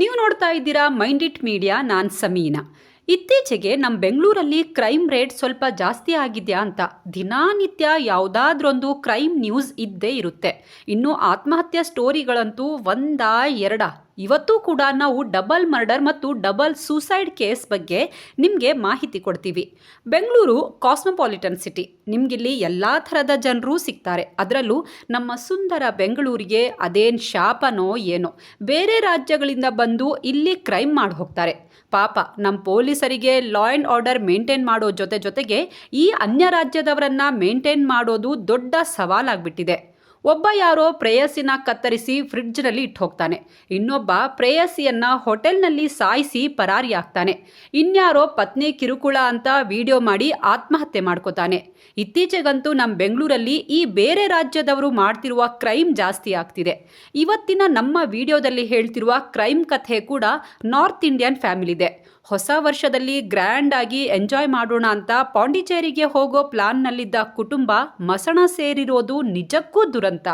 ನೀವು ನೋಡ್ತಾ ಇದ್ದೀರಾ ಮೈಂಡ್ ಇಟ್ ಮೀಡಿಯಾ, ನಾನು ಸಮೀನಾ. ಇತ್ತೀಚೆಗೆ ನಮ್ಮ ಬೆಂಗಳೂರಲ್ಲಿ ಕ್ರೈಮ್ ರೇಟ್ ಸ್ವಲ್ಪ ಜಾಸ್ತಿ ಆಗಿದೆಯಾ ಅಂತ ದಿನಾನಿತ್ಯ ಯಾವುದಾದ್ರೊಂದು ಕ್ರೈಮ್ ನ್ಯೂಸ್ ಇದ್ದೇ ಇರುತ್ತೆ. ಇನ್ನು ಆತ್ಮಹತ್ಯಾ ಸ್ಟೋರಿಗಳಂತೂ ಒಂದಾ ಎರಡ. ಇವತ್ತು ಕೂಡ ನಾವು ಡಬಲ್ ಮರ್ಡರ್ ಮತ್ತು ಡಬಲ್ ಸೂಸೈಡ್ ಕೇಸ್ ಬಗ್ಗೆ ನಿಮಗೆ ಮಾಹಿತಿ ಕೊಡ್ತೀವಿ. ಬೆಂಗಳೂರು ಕಾಸ್ಮೋಪಾಲಿಟನ್ ಸಿಟಿ, ನಿಮಗಿಲ್ಲಿ ಎಲ್ಲ ಥರದ ಜನರು ಸಿಗ್ತಾರೆ. ಅದರಲ್ಲೂ ನಮ್ಮ ಸುಂದರ ಬೆಂಗಳೂರಿಗೆ ಅದೇನು ಶಾಪನೋ ಏನೋ, ಬೇರೆ ರಾಜ್ಯಗಳಿಂದ ಬಂದು ಇಲ್ಲಿ ಕ್ರೈಮ್ ಮಾಡಿ ಹೋಗ್ತಾರೆ. ಪಾಪ ನಮ್ಮ ಪೊಲೀಸರಿಗೆ ಲಾ ಆ್ಯಂಡ್ ಆರ್ಡರ್ ಮೇಂಟೈನ್ ಮಾಡೋ ಜೊತೆ ಜೊತೆಗೆ ಈ ಅನ್ಯ ರಾಜ್ಯದವರನ್ನ ಮೇಂಟೈನ್ ಮಾಡೋದು ದೊಡ್ಡ ಸವಾಲಾಗ್ಬಿಟ್ಟಿದೆ. ಒಬ್ಬ ಯಾರೋ ಪ್ರೇಯಸಿನ ಕತ್ತರಿಸಿ ಫ್ರಿಡ್ಜ್ನಲ್ಲಿ ಇಟ್ಟು ಹೋಗ್ತಾನೆ ಇನ್ನೊಬ್ಬ ಪ್ರೇಯಸಿಯನ್ನ ಹೋಟೆಲ್ನಲ್ಲಿ ಸಾಯಿಸಿ ಪರಾರಿಯಾಗ್ತಾನೆ ಇನ್ಯಾರೋ ಪತ್ನಿ ಕಿರುಕುಳ ಅಂತ ವಿಡಿಯೋ ಮಾಡಿ ಆತ್ಮಹತ್ಯೆ ಮಾಡ್ಕೋತಾನೆ. ಇತ್ತೀಚೆಗಂತೂ ನಮ್ಮ ಬೆಂಗಳೂರಲ್ಲಿ ಈ ಬೇರೆ ರಾಜ್ಯದವರು ಮಾಡ್ತಿರುವ ಕ್ರೈಮ್ ಜಾಸ್ತಿ ಆಗ್ತಿದೆ. ಇವತ್ತಿನ ನಮ್ಮ ವಿಡಿಯೋದಲ್ಲಿ ಹೇಳ್ತಿರುವ ಕ್ರೈಮ್ ಕಥೆ ಕೂಡ ನಾರ್ತ್ ಇಂಡಿಯನ್ ಫ್ಯಾಮಿಲಿದೆ. ಹೊಸ ವರ್ಷದಲ್ಲಿ ಗ್ರ್ಯಾಂಡ್ ಆಗಿ ಎಂಜಾಯ್ ಮಾಡೋಣ ಅಂತ ಪಾಂಡಿಚೇರಿಗೆ ಹೋಗೋ ಪ್ಲಾನ್ನಲ್ಲಿದ್ದ ಕುಟುಂಬ ಮಸಣ ಸೇರಿರೋದು ನಿಜಕ್ಕೂ ದುರಂತ.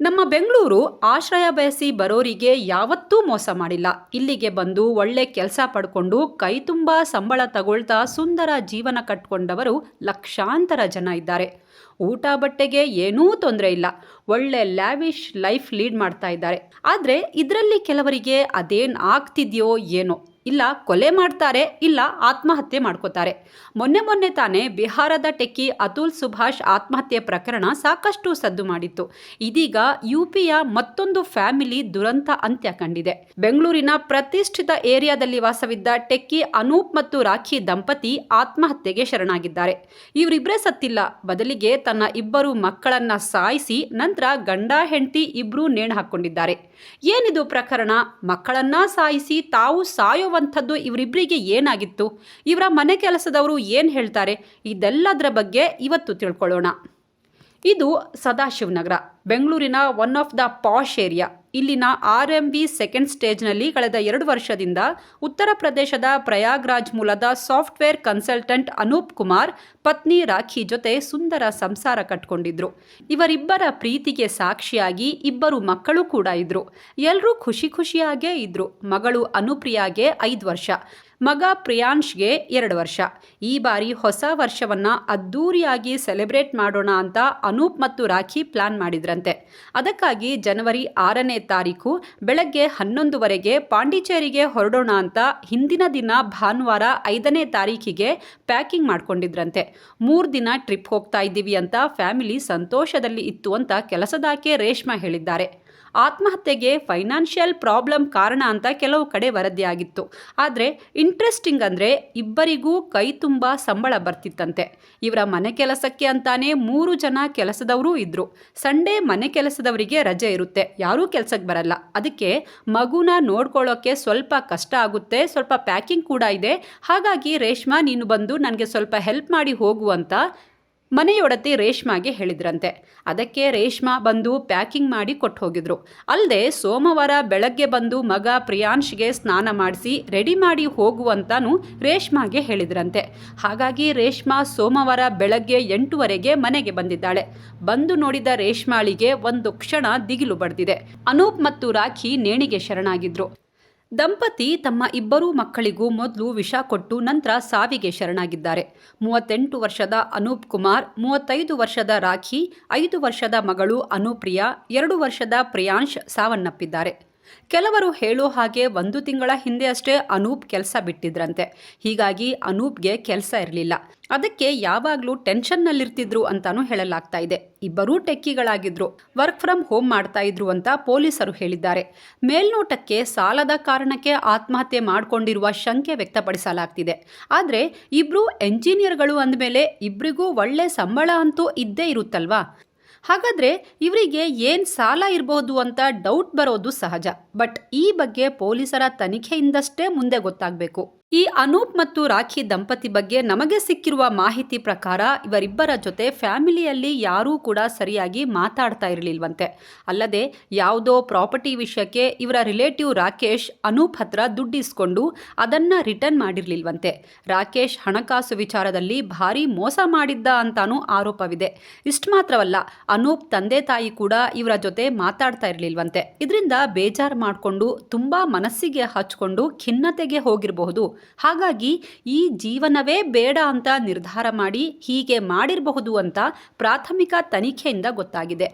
ನಮ್ಮ ಬೆಂಗಳೂರು ಆಶ್ರಯ ಬಯಸಿ ಬರೋರಿಗೆ ಯಾವತ್ತೂ ಮೋಸ ಮಾಡಿಲ್ಲ. ಇಲ್ಲಿಗೆ ಬಂದು ಒಳ್ಳೆ ಕೆಲಸ ಪಡ್ಕೊಂಡು ಕೈ ತುಂಬ ಸಂಬಳ ತಗೊಳ್ತಾ ಸುಂದರ ಜೀವನ ಕಟ್ಕೊಂಡವರು ಲಕ್ಷಾಂತರ ಜನ ಇದ್ದಾರೆ. ಊಟ ಬಟ್ಟೆಗೆ ಏನೂ ತೊಂದರೆ ಇಲ್ಲ. ಒಳ್ಳೆ ಲ್ಯಾವಿಶ್ ಲೈಫ್ ಲೀಡ್ ಮಾಡ್ತಾ ಇದ್ದಾರೆ. ಆದರೆ ಇದರಲ್ಲಿ ಕೆಲವರಿಗೆ ಅದೇನು ಆಗ್ತಿದೆಯೋ ಏನೋ. ಇಲ್ಲ ಕೊಲೆ ಮಾಡ್ತಾರೆ, ಇಲ್ಲ ಆತ್ಮಹತ್ಯೆ ಮಾಡ್ಕೋತಾರೆ. ಮೊನ್ನೆ ಮೊನ್ನೆ ತಾನೇ ಬಿಹಾರದ ಟೆಕ್ಕಿ ಅತುಲ್ ಸುಭಾಷ್ ಆತ್ಮಹತ್ಯೆ ಪ್ರಕರಣ ಸಾಕಷ್ಟು ಸದ್ದು ಮಾಡಿತ್ತು. ಇದೀಗ ಯು ಪಿಯ ಮತ್ತೊಂದು ಫ್ಯಾಮಿಲಿ ದುರಂತ ಅಂತ್ಯ ಕಂಡಿದೆ. ಬೆಂಗಳೂರಿನ ಪ್ರತಿಷ್ಠಿತ ಏರಿಯಾದಲ್ಲಿ ವಾಸವಿದ್ದ ಟೆಕ್ಕಿ ಅನೂಪ್ ಮತ್ತು ರಾಖಿ ದಂಪತಿ ಆತ್ಮಹತ್ಯೆಗೆ ಶರಣಾಗಿದ್ದಾರೆ. ಇವರಿಬ್ಬರೇ ಸತ್ತಿಲ್ಲ. ಬದಲಿಗೆ ತನ್ನ ಇಬ್ಬರು ಮಕ್ಕಳನ್ನ ಸಾಯಿಸಿ ನಂತರ ಗಂಡ, ಹೆಂಡತಿ ಇಬ್ಬರೂ ನೇಣು ಹಾಕೊಂಡಿದ್ದಾರೆ ಏನಿದು ಪ್ರಕರಣ? ಮಕ್ಕಳನ್ನ ಸಾಯಿಸಿ ತಾವು ಸಾಯುವಂಥದ್ದು ಇವರಿಬ್ಬರಿಗೆ ಏನಾಗಿತ್ತು? ಇವರ ಮನೆ ಕೆಲಸದವರು ಏನು ಹೇಳ್ತಾರೆ? ಇದೆಲ್ಲದರ ಬಗ್ಗೆ ಇವತ್ತು ತಿಳ್ಕೊಳ್ಳೋಣ. ಇದು ಸದಾಶಿವನಗರ. ಬೆಂಗಳೂರಿನ one of the posh area ಇಲ್ಲಿನ ಆರ್ ಎಂ ಬಿ ಸೆಕೆಂಡ್ ಸ್ಟೇಜ್ನಲ್ಲಿ ಕಳೆದ ಎರಡು ವರ್ಷದಿಂದ ಉತ್ತರ ಪ್ರದೇಶದ ಪ್ರಯಾಗ್ರಾಜ್ ಮೂಲದ ಸಾಫ್ಟ್ವೇರ್ ಕನ್ಸಲ್ಟೆಂಟ್ ಅನೂಪ್ ಕುಮಾರ್, ಪತ್ನಿ ರಾಖಿ ಜೊತೆ ಸುಂದರ ಸಂಸಾರ ಕಟ್ಕೊಂಡಿದ್ರು. ಇವರಿಬ್ಬರ ಪ್ರೀತಿಗೆ ಸಾಕ್ಷಿಯಾಗಿ ಇಬ್ಬರು ಮಕ್ಕಳು ಕೂಡ ಇದ್ರು. ಎಲ್ಲರೂ ಖುಷಿ ಖುಷಿಯಾಗೇ ಇದ್ರು. ಮಗಳು ಅನುಪ್ರಿಯಾಗೆ ಐದು ವರ್ಷ. ಮಗ ಪ್ರಿಯಾಂಶ್ಗೆ ಎರಡು ವರ್ಷ. ಈ ಬಾರಿ ಹೊಸ ವರ್ಷವನ್ನ ಅದ್ದೂರಿಯಾಗಿ ಸೆಲೆಬ್ರೇಟ್ ಮಾಡೋಣ ಅಂತ ಅನೂಪ್ ಮತ್ತು ರಾಖಿ ಪ್ಲಾನ್ ಮಾಡಿದ್ರಂತೆ. ಅದಕ್ಕಾಗಿ ಜನವರಿ ಆರನೇ ತಾರೀಕು ಬೆಳಗ್ಗೆ ಹನ್ನೊಂದುವರೆಗೆ ಪಾಂಡಿಚೇರಿಗೆ ಹೊರಡೋಣ ಅಂತ ಹಿಂದಿನ ದಿನ ಭಾನುವಾರ ಐದನೇ ತಾರೀಕಿಗೆ ಪ್ಯಾಕಿಂಗ್ ಮಾಡ್ಕೊಂಡಿದ್ರಂತೆ. ಮೂರು ದಿನ ಟ್ರಿಪ್ ಹೋಗ್ತಾ ಇದ್ದೀವಿ ಅಂತ ಫ್ಯಾಮಿಲಿ ಸಂತೋಷದಲ್ಲಿ ಇತ್ತು ಅಂತ ಕೆಲಸದಾಕೆ ರೇಷ್ಮಾ ಹೇಳಿದ್ದಾರೆ. ಆತ್ಮಹತ್ಯೆಗೆ ಫೈನಾನ್ಷಿಯಲ್ ಪ್ರಾಬ್ಲಮ್ ಕಾರಣ ಅಂತ ಕೆಲವು ಕಡೆ ವರದಿಯಾಗಿತ್ತು. ಆದರೆ ಇಂಟ್ರೆಸ್ಟಿಂಗ್ ಅಂದರೆ ಇಬ್ಬರಿಗೂ ಕೈ ತುಂಬ ಸಂಬಳ ಬರ್ತಿತ್ತಂತೆ. ಇವರ ಮನೆ ಕೆಲಸಕ್ಕೆ ಅಂತಾನೆ ಮೂರು ಜನ ಕೆಲಸದವರೂ ಇದ್ದರು ಸಂಡೇ ಮನೆ ಕೆಲಸದವರಿಗೆ ರಜೆ ಇರುತ್ತೆ. ಯಾರೂ ಕೆಲಸಕ್ಕೆ ಬರಲ್ಲ. ಅದಕ್ಕೆ ಮಗುನ ನೋಡ್ಕೊಳ್ಳೋಕ್ಕೆ ಸ್ವಲ್ಪ ಕಷ್ಟ ಆಗುತ್ತೆ. ಸ್ವಲ್ಪ ಪ್ಯಾಕಿಂಗ್ ಕೂಡ ಇದೆ. ಹಾಗಾಗಿ ರೇಷ್ಮಾ ನೀನು ಬಂದು ನನಗೆ ಸ್ವಲ್ಪ ಹೆಲ್ಪ್ ಮಾಡಿ ಹೋಗು ಅಂತ ಮನೆಯೊಡತಿ ರೇಷ್ಮಾಗೆ ಹೇಳಿದ್ರಂತೆ. ಅದಕ್ಕೆ ರೇಷ್ಮಾ ಬಂದು ಪ್ಯಾಕಿಂಗ್ ಮಾಡಿ ಕೊಟ್ಟು ಹೋಗಿದ್ರು ಅಲ್ಲದೆ ಸೋಮವಾರ ಬೆಳಗ್ಗೆ ಬಂದು ಮಗ ಪ್ರಿಯಾಂಶ್ಗೆ ಸ್ನಾನ ಮಾಡಿಸಿ ರೆಡಿ ಮಾಡಿ ಹೋಗುವಂತಾನು ರೇಷ್ಮಾಗೆ ಹೇಳಿದ್ರಂತೆ. ಹಾಗಾಗಿ ರೇಷ್ಮಾ ಸೋಮವಾರ ಬೆಳಗ್ಗೆ ಎಂಟುವರೆಗೆ ಮನೆಗೆ ಬಂದಿದ್ದಾಳೆ. ಬಂದು ನೋಡಿದ ರೇಷ್ಮಾಳಿಗೆ ಒಂದು ಕ್ಷಣ ದಿಗಿಲು ಬಡ್ದಿದೆ. ಅನೂಪ್ ಮತ್ತು ರಾಖಿ ನೇಣಿಗೆ ಶರಣಾಗಿದ್ರು. ದಂಪತಿ ತಮ್ಮ ಇಬ್ಬರೂ ಮಕ್ಕಳಿಗೂ ಮೊದಲು ವಿಷ ಕೊಟ್ಟು ನಂತರ ಸಾವಿಗೆ ಶರಣಾಗಿದ್ದಾರೆ. ಮೂವತ್ತೆಂಟು ವರ್ಷದ ಅನೂಪ್ ಕುಮಾರ್, ಮೂವತ್ತೈದು ವರ್ಷದ ರಾಖಿ, ಐದು ವರ್ಷದ ಮಗಳು ಅನುಪ್ರಿಯಾ, ಎರಡು ವರ್ಷದ ಪ್ರಿಯಾಂಶ್ ಸಾವನ್ನಪ್ಪಿದ್ದಾರೆ. ಕೆಲವರು ಹೇಳೋ ಹಾಗೆ ಒಂದು ತಿಂಗಳ ಹಿಂದೆ ಅಷ್ಟೇ ಅನೂಪ್ ಕೆಲಸ ಬಿಟ್ಟಿದ್ರಂತೆ. ಹೀಗಾಗಿ ಅನೂಪ್ಗೆ ಕೆಲಸ ಇರಲಿಲ್ಲ. ಅದಕ್ಕೆ ಯಾವಾಗಲೂ ಟೆನ್ಷನ್ನಲ್ಲಿರ್ತಿದ್ರು ಅಂತಾನೂ ಹೇಳಲಾಗ್ತಾ ಇದೆ. ಇಬ್ಬರೂ ಟೆಕ್ಕಿಗಳಾಗಿದ್ರು. ವರ್ಕ್ ಫ್ರಮ್ ಹೋಮ್ ಮಾಡ್ತಾ ಇದ್ರು ಅಂತ ಪೊಲೀಸರು ಹೇಳಿದ್ದಾರೆ. ಮೇಲ್ನೋಟಕ್ಕೆ ಸಾಲದ ಕಾರಣಕ್ಕೆ ಆತ್ಮಹತ್ಯೆ ಮಾಡಿಕೊಂಡಿರುವ ಶಂಕೆ ವ್ಯಕ್ತಪಡಿಸಲಾಗ್ತಿದೆ. ಆದರೆ ಇಬ್ರು ಎಂಜಿನಿಯರ್ಗಳು ಅಂದಮೇಲೆ ಇಬ್ಬರಿಗೂ ಒಳ್ಳೆ ಸಂಬಳ ಅಂತೂ ಇದ್ದೇ ಇರುತ್ತಲ್ವಾ? ಹಾಗಾದರೆ ಇವರಿಗೆ ಏನು ಸಾಲ ಇರಬಹುದು ಅಂತ ಡೌಟ್ ಬರೋದು ಸಹಜ. ಬಟ್ ಈ ಬಗ್ಗೆ ಪೊಲೀಸರ ತನಿಖೆಯಿಂದಷ್ಟೇ ಮುಂದೆ ಗೊತ್ತಾಗಬೇಕು. ಈ ಅನೂಪ್ ಮತ್ತು ರಾಖಿ ದಂಪತಿ ಬಗ್ಗೆ ನಮಗೆ ಸಿಕ್ಕಿರುವ ಮಾಹಿತಿ ಪ್ರಕಾರ ಇವರಿಬ್ಬರ ಜೊತೆ ಫ್ಯಾಮಿಲಿಯಲ್ಲಿ ಯಾರೂ ಕೂಡ ಸರಿಯಾಗಿ ಮಾತಾಡ್ತಾ ಇರಲಿಲ್ವಂತೆ. ಅಲ್ಲದೆ ಯಾವುದೋ ಪ್ರಾಪರ್ಟಿ ವಿಷಯಕ್ಕೆ ಇವರ ರಿಲೇಟಿವ್ ರಾಕೇಶ್ ಅನೂಪ್ ಹತ್ರ ದುಡ್ಡಿಸ್ಕೊಂಡು ಅದನ್ನು ರಿಟರ್ನ್ ಮಾಡಿರಲಿಲ್ವಂತೆ. ರಾಕೇಶ್ ಹಣಕಾಸು ವಿಚಾರದಲ್ಲಿ ಭಾರಿ ಮೋಸ ಮಾಡಿದ್ದ ಅಂತಾನೂ ಆರೋಪವಿದೆ. ಇಷ್ಟು ಮಾತ್ರವಲ್ಲ, ಅನೂಪ್ ತಂದೆ ತಾಯಿ ಕೂಡ ಇವರ ಜೊತೆ ಮಾತಾಡ್ತಾ ಇರಲಿಲ್ವಂತೆ. ಇದರಿಂದ ಬೇಜಾರು ಮಾಡಿಕೊಂಡು ತುಂಬ ಮನಸ್ಸಿಗೆ ಹಚ್ಕೊಂಡು ಖಿನ್ನತೆಗೆ ಹೋಗಿರಬಹುದು. ಹಾಗಾಗಿ ಈ ಜೀವನವೇ ಬೇಡ ಅಂತ ನಿರ್ಧಾರ ಮಾಡಿ ಹೀಗೆ ಮಾಡಿರಬಹುದು ಅಂತ ಪ್ರಾಥಮಿಕ ತನಿಖೆಯಿಂದ ಗೊತ್ತಾಗಿದೆ.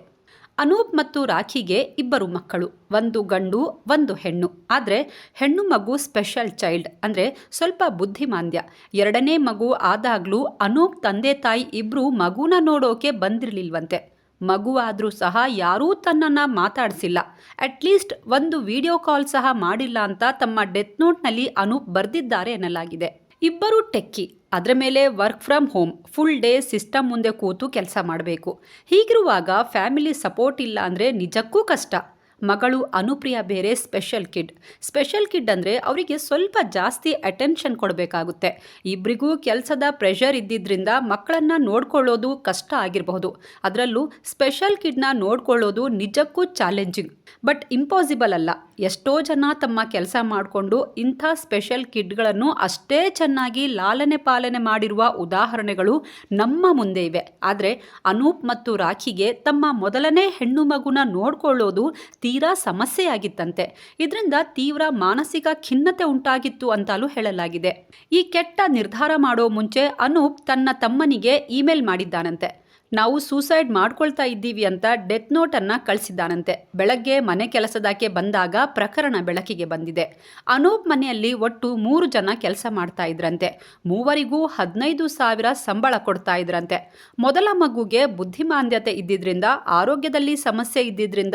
ಅನೂಪ್ ಮತ್ತು ರಾಖಿಗೆ ಇಬ್ಬರು ಮಕ್ಕಳು, ಒಂದು ಗಂಡು, ಒಂದು ಹೆಣ್ಣು. ಆದರೆ ಹೆಣ್ಣು ಮಗು ಸ್ಪೆಷಲ್ ಚೈಲ್ಡ್, ಅಂದರೆ ಸ್ವಲ್ಪ ಬುದ್ಧಿಮಾಂದ್ಯ. ಎರಡನೇ ಮಗು ಆದಾಗಲೂ ಅನೂಪ್ ತಂದೆ ತಾಯಿ ಇಬ್ಬರು ಮಗುನ ನೋಡೋಕೆ ಬಂದಿರಲಿಲ್ವಂತೆ. ಮಗುವಾದರೂ ಸಹ ಯಾರೂ ತನ್ನನ್ನು ಮಾತಾಡಿಸಿಲ್ಲ. ಅಟ್ಲೀಸ್ಟ್ ಒಂದು ವಿಡಿಯೋ ಕಾಲ್ ಸಹ ಮಾಡಿಲ್ಲ ಅಂತ ತಮ್ಮ ಡೆತ್ ನೋಟ್ನಲ್ಲಿ ಅನೂಪ್ ಬರೆದಿದ್ದಾರೆ ಎನ್ನಲಾಗಿದೆ. ಇಬ್ಬರು ಟೆಕ್ಕಿ ಅದರ ಮೇಲೆ work from home full day system ಮುಂದೆ ಕೂತು ಕೆಲಸ ಮಾಡಬೇಕು. ಹೀಗಿರುವಾಗ ಫ್ಯಾಮಿಲಿ ಸಪೋರ್ಟ್ ಇಲ್ಲ ಅಂದರೆ ನಿಜಕ್ಕೂ ಕಷ್ಟ. ಮಗಳು ಅನುಪ್ರಿಯ ಬೇರೆ ಸ್ಪೆಷಲ್ ಕಿಡ್ ಸ್ಪೆಷಲ್ ಕಿಡ್ ಅಂದರೆ ಅವರಿಗೆ ಸ್ವಲ್ಪ ಜಾಸ್ತಿ ಅಟೆನ್ಷನ್ ಕೊಡಬೇಕಾಗುತ್ತೆ. ಇಬ್ಬರಿಗೂ ಕೆಲಸದ ಪ್ರೆಷರ್ ಇದ್ದಿದ್ದರಿಂದ ಮಕ್ಕಳನ್ನು ನೋಡ್ಕೊಳ್ಳೋದು ಕಷ್ಟ ಆಗಿರಬಹುದು. ಅದರಲ್ಲೂ ಸ್ಪೆಷಲ್ ಕಿಡ್ನ ನೋಡ್ಕೊಳ್ಳೋದು ನಿಜಕ್ಕೂ ಚಾಲೆಂಜಿಂಗ್ ಬಟ್ ಇಂಪಾಸಿಬಲ್ ಅಲ್ಲ. ಎಷ್ಟೋ ಜನ ತಮ್ಮ ಕೆಲಸ ಮಾಡಿಕೊಂಡು ಇಂಥ ಸ್ಪೆಷಲ್ ಕಿಡ್ಗಳನ್ನು ಅಷ್ಟೇ ಚೆನ್ನಾಗಿ ಲಾಲನೆ ಪಾಲನೆ ಮಾಡಿರುವ ಉದಾಹರಣೆಗಳು ನಮ್ಮ ಮುಂದೆ ಇವೆ. ಆದರೆ ಅನೂಪ್ ಮತ್ತು ರಾಖಿಗೆ ತಮ್ಮ ಮೊದಲನೇ ಹೆಣ್ಣು ಮಗುನ ನೋಡ್ಕೊಳ್ಳೋದು ತೀರಾ ಸಮಸ್ಯೆಯಾಗಿತ್ತಂತೆ. ಇದರಿಂದ ತೀವ್ರ ಮಾನಸಿಕ ಖಿನ್ನತೆ ಉಂಟಾಗಿತ್ತು ಅಂತಲೂ ಹೇಳಲಾಗಿದೆ. ಈ ಕೆಟ್ಟ ನಿರ್ಧಾರ ಮಾಡೋ ಮುಂಚೆ ಅನೂಪ್ ತನ್ನ ತಮ್ಮನಿಗೆ ಇಮೇಲ್ ಮಾಡಿದ್ದಾನಂತೆ. ನಾವು ಸೂಸೈಡ್ ಮಾಡ್ಕೊಳ್ತಾ ಇದ್ದೀವಿ ಅಂತ ಡೆತ್ ನೋಟನ್ನು ಕಳಿಸಿದ್ದಾನಂತೆ. ಬೆಳಗ್ಗೆ ಮನೆ ಕೆಲಸದಾಕೆ ಬಂದಾಗ ಪ್ರಕರಣ ಬೆಳಕಿಗೆ ಬಂದಿದೆ. ಅನೂಪ್ ಮನೆಯಲ್ಲಿ ಒಟ್ಟು ಮೂರು ಜನ ಕೆಲಸ ಮಾಡ್ತಾ ಇದ್ರಂತೆ. ಮೂವರಿಗೂ ಹದಿನೈದು ಸಾವಿರ ಸಂಬಳ ಕೊಡ್ತಾ ಇದ್ರಂತೆ. ಮೊದಲ ಮಗುಗೆ ಬುದ್ಧಿಮಾಂದ್ಯತೆ ಇದ್ದಿದ್ರಿಂದ, ಆರೋಗ್ಯದಲ್ಲಿ ಸಮಸ್ಯೆ ಇದ್ದಿದ್ರಿಂದ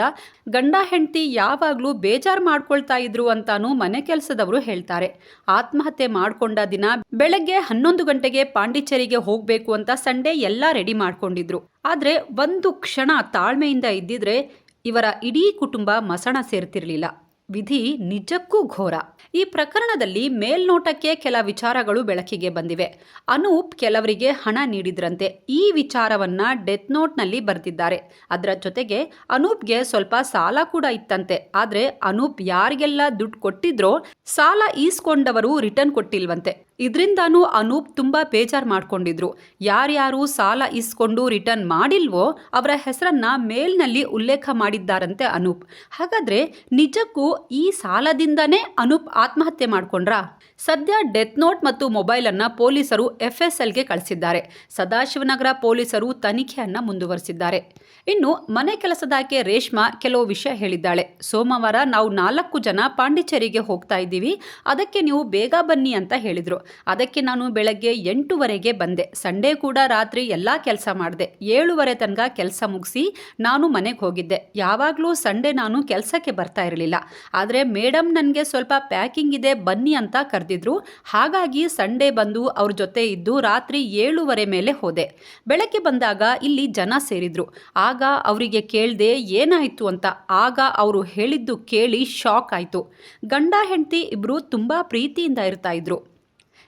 ಗಂಡ ಹೆಂಡತಿ ಯಾವಾಗಲೂ ಬೇಜಾರು ಮಾಡ್ಕೊಳ್ತಾ ಇದ್ರು ಅಂತಾನೂ ಮನೆ ಕೆಲಸದವರು ಹೇಳ್ತಾರೆ. ಆತ್ಮಹತ್ಯೆ ಮಾಡ್ಕೊಂಡ ದಿನ ಬೆಳಗ್ಗೆ ಹನ್ನೊಂದು ಗಂಟೆಗೆ ಪಾಂಡಿಚೇರಿಗೆ ಹೋಗಬೇಕು ಅಂತ ಸಂಡೇ ಎಲ್ಲ ರೆಡಿ ಮಾಡ್ಕೊಂಡಿದ್ರು. ಆದರೆ ಒಂದು ಕ್ಷಣ ತಾಳ್ಮೆಯಿಂದ ಇದ್ದಿದ್ರೆ ಇವರ ಇಡೀ ಕುಟುಂಬ ಮಸಣ ಸೇರ್ತಿರ್ಲಿಲ್ಲ. ವಿಧಿ ನಿಜಕ್ಕೂ ಘೋರ. ಈ ಪ್ರಕರಣದಲ್ಲಿ ಮೇಲ್ನೋಟಕ್ಕೆ ಕೆಲ ವಿಚಾರಗಳು ಬೆಳಕಿಗೆ ಬಂದಿವೆ. ಅನೂಪ್ ಕೆಲವರಿಗೆ ಹಣ ನೀಡಿದ್ರಂತೆ. ಈ ವಿಚಾರವನ್ನ ಡೆತ್ ನೋಟ್ನಲ್ಲಿ ಬರೆದಿದ್ದಾರೆ. ಅದರ ಜೊತೆಗೆ ಅನೂಪ್ಗೆ ಸ್ವಲ್ಪ ಸಾಲ ಕೂಡ ಇತ್ತಂತೆ. ಆದರೆ ಅನೂಪ್ ಯಾರಿಗೆಲ್ಲ ದುಡ್ಡು ಕೊಟ್ಟಿದ್ರೋ ಸಾಲ ಈಸ್ಕೊಂಡವರು ರಿಟರ್ನ್ ಕೊಟ್ಟಿಲ್ವಂತೆ. ಇದರಿಂದಾನೂ ಅನೂಪ್ ತುಂಬ ಬೇಜಾರು ಮಾಡ್ಕೊಂಡಿದ್ರು. ಯಾರ್ಯಾರು ಸಾಲ ಇಸ್ಕೊಂಡು ರಿಟರ್ನ್ ಮಾಡಿಲ್ವೋ ಅವರ ಹೆಸರನ್ನ ಮೇಲ್ನಲ್ಲಿ ಉಲ್ಲೇಖ ಮಾಡಿದ್ದಾರಂತೆ ಅನೂಪ್. ಹಾಗಾದ್ರೆ ನಿಜಕ್ಕೂ ಈ ಸಾಲದಿಂದನೇ ಅನೂಪ್ ಆತ್ಮಹತ್ಯೆ ಮಾಡ್ಕೊಂಡ್ರಾ? ಸದ್ಯ ಡೆತ್ ನೋಟ್ ಮತ್ತು ಮೊಬೈಲನ್ನು ಪೊಲೀಸರು ಎಫ್ ಎಸ್ ಎಲ್ಗೆ ಕಳಿಸಿದ್ದಾರೆ. ಸದಾಶಿವನಗರ ಪೊಲೀಸರು ತನಿಖೆಯನ್ನು ಮುಂದುವರಿಸಿದ್ದಾರೆ. ಇನ್ನು ಮನೆ ಕೆಲಸದಾಕೆ ರೇಷ್ಮಾ ಕೆಲವು ವಿಷಯ ಹೇಳಿದ್ದಾಳೆ. ಸೋಮವಾರ ನಾವು ನಾಲ್ಕು ಜನ ಪಾಂಡಿಚೇರಿಗೆ ಹೋಗ್ತಾ ಇದ್ದೀವಿ. ಅದಕ್ಕೆ ನೀವು ಬೇಗ ಬನ್ನಿ ಅಂತ ಹೇಳಿದರು. ಅದಕ್ಕೆ ನಾನು ಬೆಳಗ್ಗೆ ಎಂಟೂವರೆಗೆ ಬಂದೆ. ಸಂಡೇ ಕೂಡ ರಾತ್ರಿ ಎಲ್ಲ ಕೆಲಸ ಮಾಡಿದೆ. ಏಳುವರೆ ತನಕ ಕೆಲಸ ಮುಗಿಸಿ ನಾನು ಮನೆಗೆ ಹೋಗಿದ್ದೆ. ಯಾವಾಗಲೂ ಸಂಡೇ ನಾನು ಕೆಲಸಕ್ಕೆ ಬರ್ತಾ ಇರಲಿಲ್ಲ. ಆದರೆ ಮೇಡಮ್ ನನಗೆ ಸ್ವಲ್ಪ ಪ್ಯಾಕಿಂಗ್ ಇದೆ, ಬನ್ನಿ ಅಂತ ಕರೆದಿದ್ರು. ಹಾಗಾಗಿ ಸಂಡೇ ಬಂದು ಅವ್ರ ಜೊತೆ ಇದ್ದು ರಾತ್ರಿ ಏಳುವರೆ ಮೇಲೆ ಹೋದೆ. ಬೆಳಗ್ಗೆ ಬಂದಾಗ ಇಲ್ಲಿ ಜನ ಸೇರಿದ್ರು. ಆಗ ಅವರಿಗೆ ಕೇಳಿದೆ, ಏನಾಯಿತು ಅಂತ. ಆಗ ಅವರು ಹೇಳಿದ್ದು ಕೇಳಿ ಶಾಕ್ ಆಯಿತು. ಗಂಡ, ಹೆಂಡತಿ ಇಬ್ಬರು ತುಂಬ ಪ್ರೀತಿಯಿಂದ ಇರ್ತಾ ಇದ್ರು.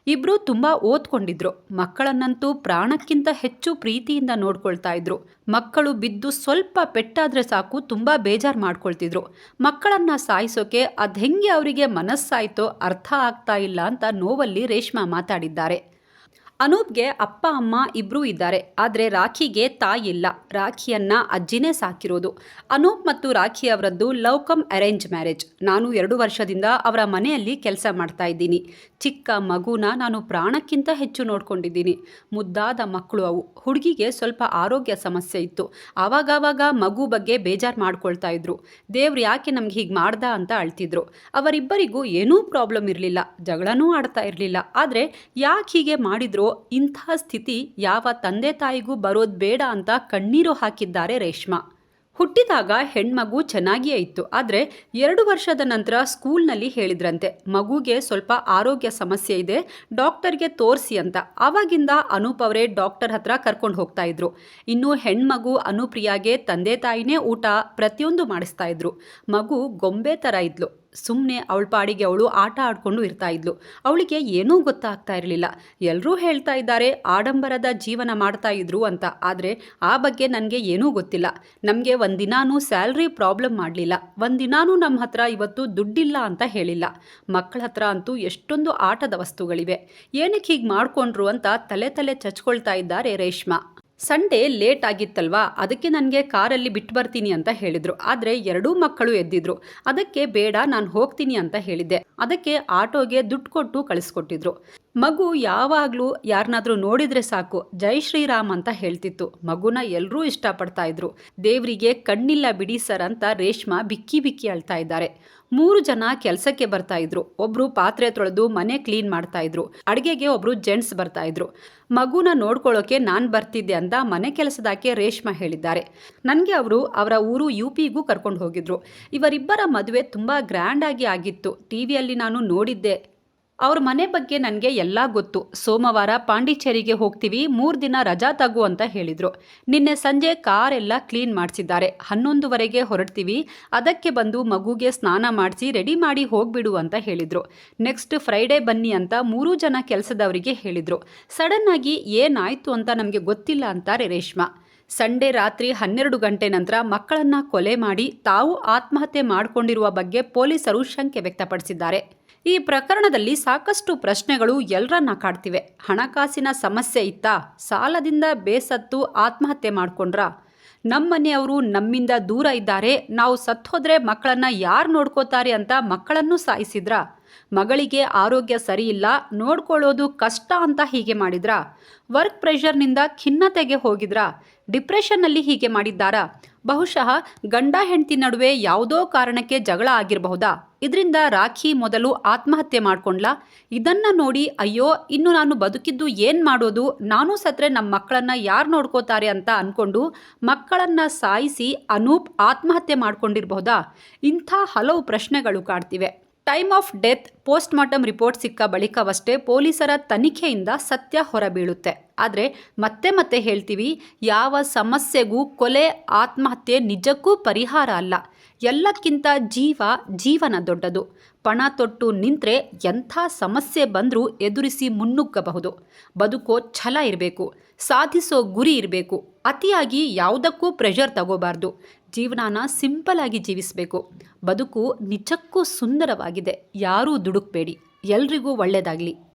ಇಬ್ಬರು ತುಂಬ ಓದ್ಕೊಂಡಿದ್ರು. ಮಕ್ಕಳನ್ನಂತೂ ಪ್ರಾಣಕ್ಕಿಂತ ಹೆಚ್ಚು ಪ್ರೀತಿಯಿಂದ ನೋಡ್ಕೊಳ್ತಾ ಇದ್ರು. ಮಕ್ಕಳು ಬಿದ್ದು ಸ್ವಲ್ಪ ಪೆಟ್ಟಾದರೆ ಸಾಕು ತುಂಬ ಬೇಜಾರು ಮಾಡ್ಕೊಳ್ತಿದ್ರು. ಮಕ್ಕಳನ್ನ ಸಾಯಿಸೋಕೆ ಅದು ಹೆಂಗೆ ಅವರಿಗೆ ಮನಸ್ಸಾಯ್ತೋ ಅರ್ಥ ಆಗ್ತಾ ಇಲ್ಲ ಅಂತ ನೋವಲ್ಲಿ ರೇಷ್ಮಾ ಮಾತಾಡಿದ್ದಾರೆ. ಅನೂಪ್ಗೆ ಅಪ್ಪ, ಅಮ್ಮ ಇಬ್ಬರೂ ಇದ್ದಾರೆ. ಆದರೆ ರಾಖಿಗೆ ತಾಯಿ ಇಲ್ಲ. ರಾಖಿಯನ್ನ ಅಜ್ಜಿನೇ ಸಾಕಿರೋದು. ಅನೂಪ್ ಮತ್ತು ರಾಖಿ ಅವರದ್ದು ಲವ್ ಕಮ್ ಅರೇಂಜ್ ಮ್ಯಾರೇಜ್. ನಾನು ಎರಡು ವರ್ಷದಿಂದ ಅವರ ಮನೆಯಲ್ಲಿ ಕೆಲಸ ಮಾಡ್ತಾ ಇದ್ದೀನಿ. ಚಿಕ್ಕ ಮಗುನ ನಾನು ಪ್ರಾಣಕ್ಕಿಂತ ಹೆಚ್ಚು ನೋಡ್ಕೊಂಡಿದ್ದೀನಿ. ಮುದ್ದಾದ ಮಕ್ಕಳು ಅವು. ಹುಡುಗಿಗೆ ಸ್ವಲ್ಪ ಆರೋಗ್ಯ ಸಮಸ್ಯೆ ಇತ್ತು. ಆವಾಗವಾಗ ಮಗು ಬಗ್ಗೆ ಬೇಜಾರು ಮಾಡ್ಕೊಳ್ತಾ ಇದ್ರು. ದೇವ್ರು ಯಾಕೆ ನಮ್ಗೆ ಹೀಗೆ ಮಾಡ್ದ ಅಂತ ಅಳ್ತಿದ್ರು. ಅವರಿಬ್ಬರಿಗೂ ಏನೂ ಪ್ರಾಬ್ಲಮ್ ಇರಲಿಲ್ಲ. ಜಗಳನೂ ಆಡ್ತಾ ಇರಲಿಲ್ಲ. ಆದರೆ ಯಾಕೆ ಹೀಗೆ ಮಾಡಿದ್ರೋ ಇಂಥ ಸ್ಥಿತಿ ಯಾವ ತಂದೆ ತಾಯಿಗೂ ಬರೋದು ಬೇಡ ಅಂತ ಕಣ್ಣೀರು ಹಾಕಿದ್ದಾರೆ ರೇಷ್ಮಾ. ಹುಟ್ಟಿದಾಗ ಹೆಣ್ಮಗು ಚೆನ್ನಾಗಿಯೇ ಇತ್ತು. ಆದರೆ ಎರಡು ವರ್ಷದ ನಂತರ ಸ್ಕೂಲ್ನಲ್ಲಿ ಹೇಳಿದ್ರಂತೆ, ಮಗುಗೆ ಸ್ವಲ್ಪ ಆರೋಗ್ಯ ಸಮಸ್ಯೆ ಇದೆ, ಡಾಕ್ಟರ್ಗೆ ತೋರಿಸಿ ಅಂತ. ಆವಾಗಿಂದ ಅನೂಪ್ ಅವರೇ ಡಾಕ್ಟರ್ ಹತ್ರ ಕರ್ಕೊಂಡು ಹೋಗ್ತಾ ಇದ್ರು. ಇನ್ನು ಹೆಣ್ಮಗು ಅನುಪ್ರಿಯಾಗೆ ತಂದೆ ತಾಯಿನೇ ಊಟ ಪ್ರತಿಯೊಂದು ಮಾಡಿಸ್ತಾ ಇದ್ರು. ಮಗು ಗೊಂಬೆ ಥರ ಇದ್ಲು. ಸುಮ್ಮನೆ ಅವಳ ಪಾಡಿಗೆ ಅವಳು ಆಟ ಆಡಿಕೊಂಡು ಇರ್ತಾ ಇದ್ಲು. ಅವಳಿಗೆ ಏನೂ ಗೊತ್ತಾಗ್ತಾ ಇರಲಿಲ್ಲ. ಎಲ್ಲರೂ ಹೇಳ್ತಾ ಇದ್ದಾರೆ, ಆಡಂಬರದ ಜೀವನ ಮಾಡ್ತಾ ಇದ್ರು ಅಂತ. ಆದರೆ ಆ ಬಗ್ಗೆ ನನಗೆ ಏನೂ ಗೊತ್ತಿಲ್ಲ. ನಮಗೆ ಒಂದಿನಾನೂ ಸ್ಯಾಲ್ರಿ ಪ್ರಾಬ್ಲಮ್ ಮಾಡಲಿಲ್ಲ. ಒಂದಿನಾನೂ ನಮ್ಮ ಹತ್ರ ಇವತ್ತು ದುಡ್ಡಿಲ್ಲ ಅಂತ ಹೇಳಿಲ್ಲ. ಮಕ್ಕಳ ಹತ್ರ ಅಂತೂ ಎಷ್ಟೊಂದು ಆಟದ ವಸ್ತುಗಳಿವೆ. ಏನಕ್ಕೆ ಹೀಗೆ ಮಾಡ್ಕೊಂಡ್ರು ಅಂತ ತಲೆ ತಲೆ ಚಚ್ಕೊಳ್ತಾ ಇದ್ದಾರೆ ರೇಷ್ಮಾ. Sunday late ಆಗಿತ್ತಲ್ವಾ? ಅದಕ್ಕೆ ನನಗೆ ಕಾರಲ್ಲಿ ಬಿಟ್ಟು ಬರ್ತೀನಿ ಅಂತ ಹೇಳಿದ್ರು. ಆದರೆ ಎರಡೂ ಮಕ್ಕಳು ಎದ್ದಿದ್ರು. ಅದಕ್ಕೆ ಬೇಡ, ನಾನು ಹೋಗ್ತೀನಿ ಅಂತ ಹೇಳಿದ್ದೆ. ಅದಕ್ಕೆ ಆಟೋಗೆ ದುಡ್ಡು ಕೊಟ್ಟು ಕಳಿಸ್ಕೊಟ್ಟಿದ್ರು. ಮಗು ಯಾವಾಗಲೂ ಯಾರನ್ನಾದರೂ ನೋಡಿದರೆ ಸಾಕು, ಜೈ ಶ್ರೀರಾಮ್ ಅಂತ ಹೇಳ್ತಿತ್ತು. ಮಗುನ ಎಲ್ಲರೂ ಇಷ್ಟಪಡ್ತಾ ಇದ್ರು. ದೇವರಿಗೆ ಕಣ್ಣಿಲ್ಲ ಬಿಡಿ ಸರ್ ಅಂತ ರೇಷ್ಮಾ ಬಿಕ್ಕಿ ಬಿಕ್ಕಿ ಅಳ್ತಾ ಇದ್ದಾರೆ. ಮೂರು ಜನ ಕೆಲಸಕ್ಕೆ ಬರ್ತಾ ಇದ್ರು. ಒಬ್ರು ಪಾತ್ರೆ ತೊಳೆದು ಮನೆ ಕ್ಲೀನ್ ಮಾಡ್ತಾ ಇದ್ರು. ಅಡುಗೆಗೆ ಒಬ್ರು ಜೆಂಟ್ಸ್ ಬರ್ತಾ ಇದ್ರು. ಮಗುನ ನೋಡ್ಕೊಳ್ಳೋಕೆ ನಾನು ಬರ್ತಿದ್ದೆ ಅಂತ ಮನೆ ಕೆಲಸದಾಕೆ ರೇಷ್ಮಾ ಹೇಳಿದ್ದಾರೆ. ನನಗೆ ಅವರು ಅವರ ಊರು ಯು ಪಿಗೂ ಕರ್ಕೊಂಡು ಹೋಗಿದ್ರು. ಇವರಿಬ್ಬರ ಮದುವೆ ತುಂಬ ಗ್ರ್ಯಾಂಡ್ ಆಗಿ ಆಗಿತ್ತು ಟಿವಿಯಲ್ಲಿ ನಾನು ನೋಡಿದ್ದೆ. ಅವ್ರ ಮನೆ ಬಗ್ಗೆ ನನಗೆ ಎಲ್ಲ ಗೊತ್ತು. ಸೋಮವಾರ ಪಾಂಡಿಚೇರಿಗೆ ಹೋಗ್ತೀವಿ, ಮೂರು ದಿನ ರಜಾ ತಗು ಅಂತ ಹೇಳಿದರು. ನಿನ್ನೆ ಸಂಜೆ ಕಾರೆಲ್ಲ ಕ್ಲೀನ್ ಮಾಡಿಸಿದ್ದಾರೆ. ಹನ್ನೊಂದುವರೆಗೆ ಹೊರಡ್ತೀವಿ, ಅದಕ್ಕೆ ಬಂದು ಮಗುಗೆ ಸ್ನಾನ ಮಾಡಿಸಿ ರೆಡಿ ಮಾಡಿ ಹೋಗ್ಬಿಡು ಅಂತ ಹೇಳಿದರು. ನೆಕ್ಸ್ಟ್ ಫ್ರೈಡೇ ಬನ್ನಿ ಅಂತ ಮೂರೂ ಜನ ಕೆಲಸದವರಿಗೆ ಹೇಳಿದರು. ಸಡನ್ನಾಗಿ ಏನಾಯಿತು ಅಂತ ನಮಗೆ ಗೊತ್ತಿಲ್ಲ ಅಂತಾರೆ ರೇಷ್ಮಾ. ಸಂಡೇ ರಾತ್ರಿ ಹನ್ನೆರಡು ಗಂಟೆ ನಂತರ ಮಕ್ಕಳನ್ನ ಕೊಲೆ ಮಾಡಿ ತಾವು ಆತ್ಮಹತ್ಯೆ ಮಾಡಿಕೊಂಡಿರುವ ಬಗ್ಗೆ ಪೊಲೀಸರು ಶಂಕೆ ವ್ಯಕ್ತಪಡಿಸಿದ್ದಾರೆ. ಈ ಪ್ರಕರಣದಲ್ಲಿ ಸಾಕಷ್ಟು ಪ್ರಶ್ನೆಗಳು ಎಲ್ಲರನ್ನ ಕಾಡ್ತಿವೆ. ಹಣಕಾಸಿನ ಸಮಸ್ಯೆ ಇತ್ತಾ? ಸಾಲದಿಂದ ಬೇಸತ್ತು ಆತ್ಮಹತ್ಯೆ ಮಾಡ್ಕೊಂಡ್ರಾ? ನಮ್ಮನೆಯವರು ನಮ್ಮಿಂದ ದೂರ ಇದ್ದಾರೆ. ನಾವು ಸತ್ತೋದ್ರೆ ಮಕ್ಕಳನ್ನ ಯಾರು ನೋಡ್ಕೋತಾರೆ ಅಂತ ಮಕ್ಕಳನ್ನು ಸಾಯಿಸಿದ್ರಾ? ಮಗಳಿಗೆ ಆರೋಗ್ಯ ಸರಿಯಿಲ್ಲ. ನೋಡ್ಕೊಳ್ಳೋದು ಕಷ್ಟ ಅಂತ ಹೀಗೆ ಮಾಡಿದ್ರಾ? ವರ್ಕ್ ಪ್ರೆಷರ್ನಿಂದ ಖಿನ್ನತೆಗೆ ಹೋಗಿದ್ರಾ? ಡಿಪ್ರೆಷನ್ನಲ್ಲಿ ಹೀಗೆ ಮಾಡಿದ್ದಾರಾ? ಬಹುಶಃ ಗಂಡ ಹೆಂಡತಿ ನಡುವೆ ಯಾವುದೋ ಕಾರಣಕ್ಕೆ ಜಗಳ ಆಗಿರಬಹುದಾ? ಇದರಿಂದ ರಾಖಿ ಮೊದಲು ಆತ್ಮಹತ್ಯೆ ಮಾಡ್ಕೊಂಡ್ಲಾ. ಇದನ್ನು ನೋಡಿ, ಅಯ್ಯೋ, ಇನ್ನು ನಾನು ಬದುಕಿದ್ದು ಏನು ಮಾಡೋದು? ನಾನು ಸತ್ರೆ ನಮ್ಮ ಮಕ್ಕಳನ್ನು ಯಾರು ನೋಡ್ಕೋತಾರೆ ಅಂತ ಅಂದ್ಕೊಂಡು ಮಕ್ಕಳನ್ನು ಸಾಯಿಸಿ ಅನೂಪ್ ಆತ್ಮಹತ್ಯೆ ಮಾಡ್ಕೊಂಡಿರಬಹುದಾ ಇಂಥ ಹಲವು ಪ್ರಶ್ನೆಗಳು ಕಾಡ್ತಿವೆ. Time of death post mortem report ಸಿಕ್ಕ ಬಳಿಕವಷ್ಟೇ ಪೊಲೀಸರ ತನಿಖೆಯಿಂದ ಸತ್ಯ ಹೊರಬೀಳುತ್ತೆ. ಆದರೆ ಮತ್ತೆ ಮತ್ತೆ ಹೇಳ್ತೀವಿ, ಯಾವ ಸಮಸ್ಯೆಗೂ ಕೊಲೆ, ಆತ್ಮಹತ್ಯೆ ನಿಜಕ್ಕೂ ಪರಿಹಾರ ಅಲ್ಲ. ಎಲ್ಲಕ್ಕಿಂತ ಜೀವ ಜೀವನ ದೊಡ್ಡದು. ಪಣ ತೊಟ್ಟು ನಿಂತರೆ ಎಂಥ ಸಮಸ್ಯೆ ಬಂದರೂ ಎದುರಿಸಿ ಮುನ್ನುಗ್ಗಬಹುದು. ಬದುಕೋ ಛಲ ಇರಬೇಕು. ಸಾಧಿಸೋ ಗುರಿ ಇರಬೇಕು. ಅತಿಯಾಗಿ ಯಾವುದಕ್ಕೂ ಪ್ರೆಷರ್ ತಗೋಬಾರ್ದು. ಜೀವನಾನ ಸಿಂಪಲ್ ಆಗಿ ಜೀವಿಸಬೇಕು. ಬದುಕು ನಿಜಕ್ಕೂ ಸುಂದರವಾಗಿದೆ. ಯಾರೂ ದುಡುಕ್ಬೇಡಿ. ಎಲ್ರಿಗೂ ಒಳ್ಳೆಯದಾಗಲಿ